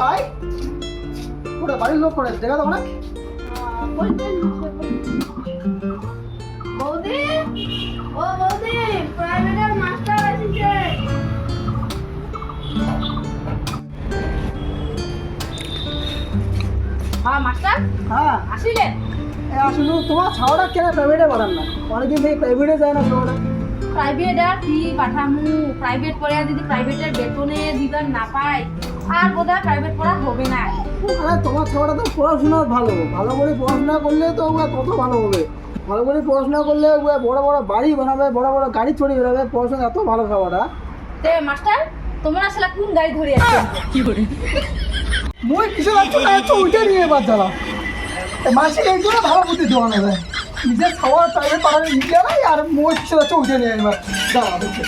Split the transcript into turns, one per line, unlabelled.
পাই পুরো বাড়ির লোক করে দেখা দেবো না
বৌদি ও বৌদি প্রাইভেটের মাস্টার এসেছে। হ্যাঁ মাস্টার
হ্যাঁ।
আসিলেন?
এ আসলে তোমার ছাওয়াটা কেন প্রাইভেটে পাঠান না? অনেকদিন থেকে প্রাইভেটে যায় না ছাওয়াটা।
প্রাইভেট আর কি পাঠামু? প্রাইভেট পড়ে যদি প্রাইভেটের বেতনে দিবার না পাই আর বোধহয় প্রাইভেট পড়া হবে না।
আরে তোমার ছাওয়াটা তো পড়াশোনা ভালো। ভালো করে পড়াশোনা করলে তো ওগুলো কত ভালো হবে। ভালো করে পড়াশোনা করলে বড় বড় বাড়ি বানাবে বড় বড় গাড়ি চড়ে বেরোবে পড়াশোনা এত ভালো খাওয়াটা
তে মাস্টার তোমরা আসলে কোন গাড়ি ধরে আসছেন
মই কিসে যাচ্ছ না যাচ্ছ ওইটা নিয়ে এবার জ্বালা মাসিক এই জন্য ভালো বুদ্ধি দেওয়া নেবে। নিজের খাওয়ার প্রাইভেট পাঠাবে নিজে নাই আর মই কিসে যাচ্ছ ওইটা নিয়ে জ্বালা দেখছে